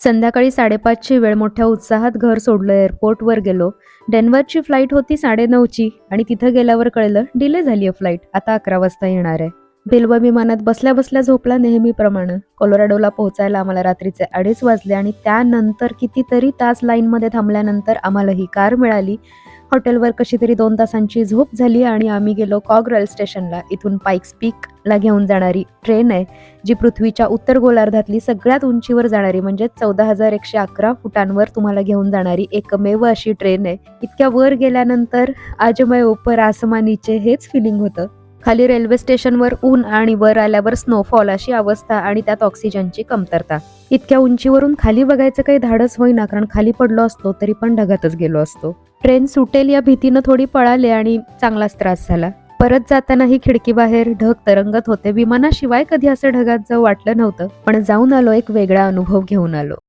संध्याकाळी साडेपाचची वेळ मोठ्या उत्साहात घर सोडलं एअरपोर्टवर गेलो. डेन्व्हरची फ्लाईट होती साडेनऊची आणि तिथं गेल्यावर कळलं डिले झाली आहे फ्लाईट. आता अकरा वाजता येणार आहे. बिल्व विमानात बसल्या बसल्या झोपला नेहमीप्रमाणे. कोलोराडोला पोहोचायला आम्हाला रात्रीचे अडीच वाजले आणि त्यानंतर कितीतरी तास लाईनमध्ये थांबल्यानंतर आम्हाला ही कार मिळाली. हॉटेलवर कशी तरी दोन तासांची झोप झाली आणि आम्ही गेलो कॉग रेल स्टेशनला. इथून पाईक्स पीकला घेऊन जाणारी ट्रेन आहे जी पृथ्वीच्या उत्तर गोलार्धातली सगळ्यात उंचीवर जाणारी म्हणजे चौदा हजार एकशे अकरा फुटांवर तुम्हाला घेऊन जाणारी एकमेव अशी ट्रेन आहे. इतक्या वर गेल्यानंतर आजमय उपर आसमानीचे हेच फिलिंग होतं. खाली रेल्वे स्टेशनवर ऊन आणि वर आल्यावर स्नोफॉल अशी अवस्था आणि त्यात ऑक्सिजनची कमतरता. इतक्या उंचीवरून खाली बघायचं काही धाडस होईना कारण खाली पडलो असतो तरी पण ढगातच गेलो असतो. ट्रेन सुटेल या भीतीनं थोडी पळाले आणि चांगलाच त्रास झाला. परत जातानाही खिडकीबाहेर ढग तरंगत होते. विमानाशिवाय कधी असं ढगात जाऊ वाटलं नव्हतं पण जाऊन आलो एक वेगळा अनुभव घेऊन आलो.